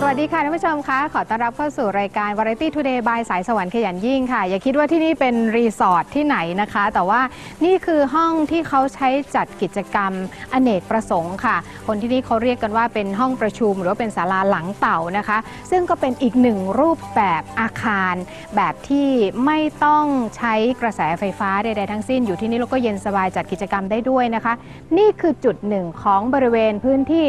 สวัสดีค่ะท่านผู้ชมคะขอต้อนรับเข้าสู่รายการ Variety Today by สายสวรรค์ขยันยิ่งค่ะ อย่าคิดว่าที่นี่เป็นรีสอร์ทที่ไหนนะคะ แต่ว่านี่คือห้องที่เขาใช้จัดกิจกรรมอเนกประสงค์ค่ะ คนที่นี่เขาเรียกกันว่าเป็นห้องประชุมหรือว่าเป็นศาลาหลังเต่านะคะ ซึ่งก็เป็นอีกหนึ่งรูปแบบอาคาร แบบที่ไม่ต้องใช้กระแสไฟฟ้าใดๆทั้งสิ้น อยู่ที่นี่แล้วก็เย็นสบายจัดกิจกรรมได้ด้วยนะคะ นี่คือจุดหนึ่งของบริเวณพื้นที่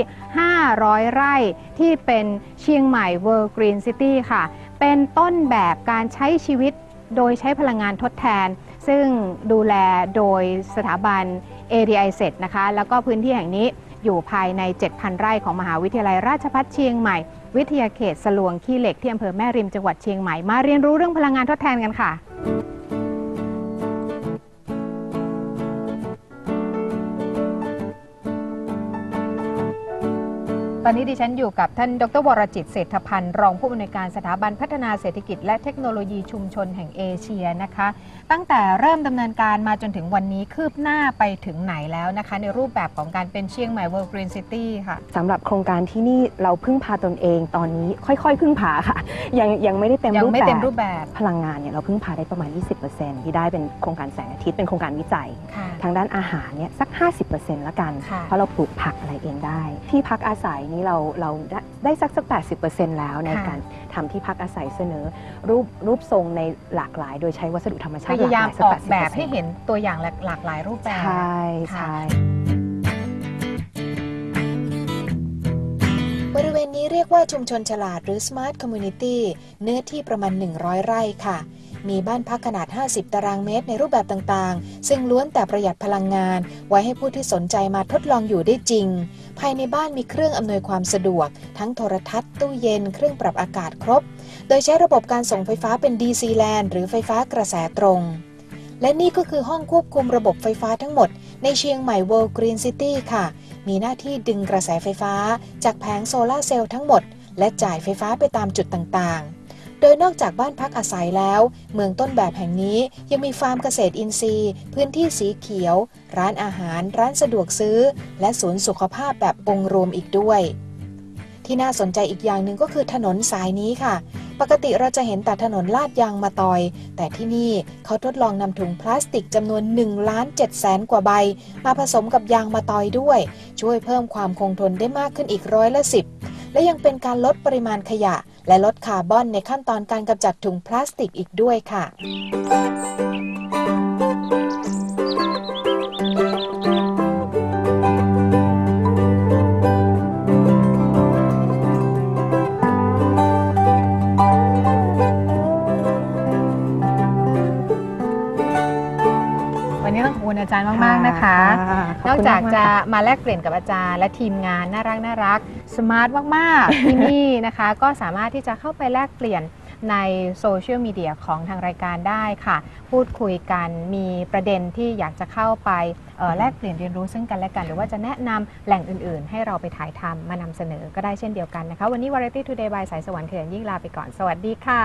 500 ไร่ที่เป็นชียงใหม่เวิร์กรีนซิตี้ค่ะ เป็นต้นแบบการใช้ชีวิตโดยใช้พลังงานทดแทน ซึ่งดูแลโดยสถาบัน ADI เ e t นะคะ แล้วก็พื้นที่แห่งนี้อยู่ภายใน 7,000 ไร่ของมหาวิทยาลัยราชภัฏเชียงใหม่ วิทยาเขตสลวงขี้เหล็กที่อำเภอแม่ริมจังหวัดเชียงใหม่มาเรียนรู้เรื่องพลังงานทดแทนกันค่ะ อนนี้ดิฉันอยู่กับท่านดรวรจิตเศรษฐพันธ์รองผู้อำนวยการสถาบันพัฒนาเศรษฐกิจ และเทคโนโลยีชุมชนแห่งเอเชียนะคะ ตั้งแต่เริ่มดำเนินการมาจนถึงวันนี้คืบหน้าไปถึงไหนแล้วนะคะ ในรูปแบบของการเป็นเชียงใหม่ World Green City ค่ะสำหรับโครงการที่นี่เราพึ่งพาตนเองตอนนี้ค่อยๆ พึ่งพาค่ะ ยังยังไม่ได้เต็มยังรูปไม่แบบเต็มรูปแบบ พลังงานเนี่ยเราพึ่งพาได้ประมาณ 20%ที่ได้เป็นโครงการแสงอาทิตย์เป็นโครงการวิจัยค่ะทางด้านอาหารเนี่ยสัก 50%ละกันค่ะเพราะเราปลูกผักอะไรเองได้ ที่พักอาศัยนี้เราเราได้ได้สักสัก 80%แล้วในค่ะการทำที่พักอาศัยเสนอ รูปรูปทรงในหลากหลาย โดยใช้วัสดุธรรมชาพติหลากยายามหลายสัออกแบบ80%ให้เห็นตัวอย่างหลากหลายรูปแบบใช่ค่ะใช่บริเวณนี้เรียกว่าชุมชนฉลาดหรือ Smart Community เนื้อที่ประมาณ 100 ไร่ค่ะ มีบ้านพักขนาด 50 ตารางเมตรในรูปแบบต่างๆ ซึ่งล้วนแต่ประหยัดพลังงาน ไว้ให้ผู้ที่สนใจมาทดลองอยู่ได้จริง ภายในบ้านมีเครื่องอำนวยความสะดวก ทั้งโทรทัศน์ ตู้เย็น เครื่องปรับอากาศครบ โดยใช้ระบบการส่งไฟฟ้าเป็น DC LAN หรือไฟฟ้ากระแสตรง และนี่ก็คือห้องควบคุมระบบไฟฟ้าทั้งหมด ในเชียงใหม่ World Green City ค่ะ มีหน้าที่ดึงกระแสไฟฟ้า จากแผงโซลาร์เซลล์ทั้งหมด และจ่ายไฟฟ้าไปตามจุดต่างๆ โดยนอกจากบ้านพักอาศัยแล้ว เมืองต้นแบบแห่งนี้ยังมีฟาร์มเกษตรอินทรีย์ พื้นที่สีเขียว ร้านอาหาร ร้านสะดวกซื้อ และศูนย์สุขภาพแบบองค์รวมอีกด้วย ที่น่าสนใจอีกอย่างหนึ่งก็คือถนนสายนี้ค่ะ ปกติเราจะเห็นแต่ถนนลาดยางมาตอย แต่ที่นี่เขาทดลองนำถุงพลาสติกจำนวน1ล้าน7แสนกว่าใบ มาผสมกับยางมาตอยด้วย ช่วยเพิ่มความคงทนได้มากขึ้นอีกร้อยละสิบ และยังเป็นการลดปริมาณขยะ และลดคาร์บอนในขั้นตอนการกำจัดถุงพลาสติกอีกด้วยค่ะ องขอบคุณอาจารย์มากๆนะคะขนบอกคุณจากมๆจะค่มาแลกเปลี่ยนกับอาจารย์ และทีมงานน่ารักน่ารักสมาร์ทมากๆที่นี่นะคะ ก็สามารถที่จะเข้าไปแลกเปลี่ยนในโซเชียลมีเดียของทางรายการได้ค่ะ พูดคุยกันมีประเด็นที่อยากจะเข้าไปเอ่อแลกเปลี่ยนเรียนรู้ซึ่งกันและกัน หรือว่าจะแนะนำแหล่งอื่นๆ ให้เราไปถ่ายทำมานำเสนอก็ได้เช่นเดียวกันนะคะ วันนี้ Variety Today by สายสวรรค์เขียนยิ่งลาไปก่อน สวัสดีค่ะ